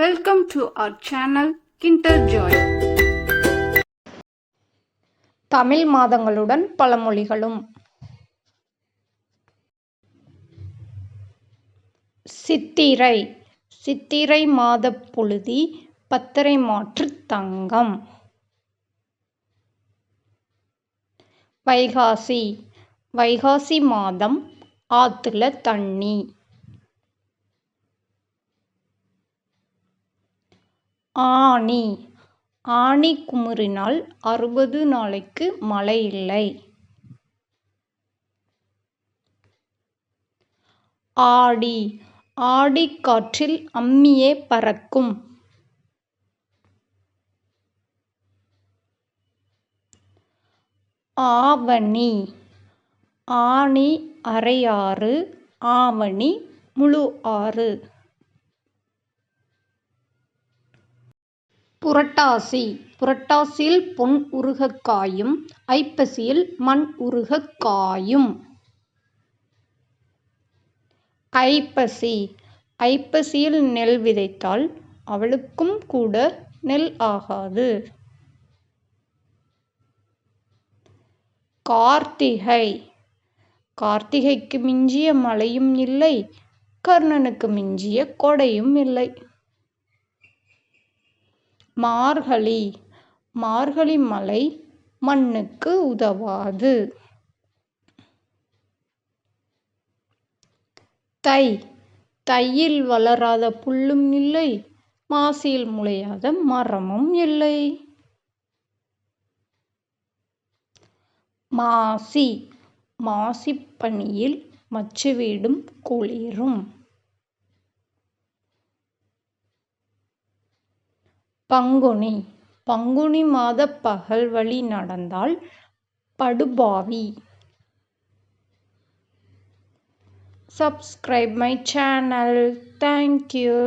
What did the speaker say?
Welcome to our channel Kinder Joy Tamil மாதங்களுடன் பழமொழிகளும் சித்திரை. சித்திரை மாதப் புழுதி பத்தரை மாற்றுத் தங்கம். வைகாசி. வைகாசி மாதம் ஆத்துல தண்ணி. ஆனி ஆனி குமுறினால் அறுபது நாளைக்கு மழை இல்லை. ஆடி. ஆடி காற்றில் அம்மியே பறக்கும். ஆவணி. ஆனி அரையாறு ஆவணி முழு ஆறு. புரட்டாசி. புரட்டாசியில் பொன் உருகக் காயும் ஐப்பசியில் மண் உருகக் காயும். ஐப்பசி. ஐப்பசியில் நெல் விதைத்தால் அவளுக்கும் கூட நெல் ஆகாது. கார்த்திகை. கார்த்திகைக்கு மிஞ்சிய மழையும் இல்லை கர்ணனுக்கு மிஞ்சிய கொடையும் இல்லை. மார்கழி. மார்கழி மலை மண்ணுக்கு உதவாது. தை. தையில் வளராத புல்லும் இல்லை மாசியில் முளையாத மரமும் இல்லை. மாசி. மாசிப் பனியில் மச்சு வீடும் குளிரும். பங்குனி பங்குனி மாதப் பகல் வழி நடந்தால் படுபாவி subscribe my channel thank you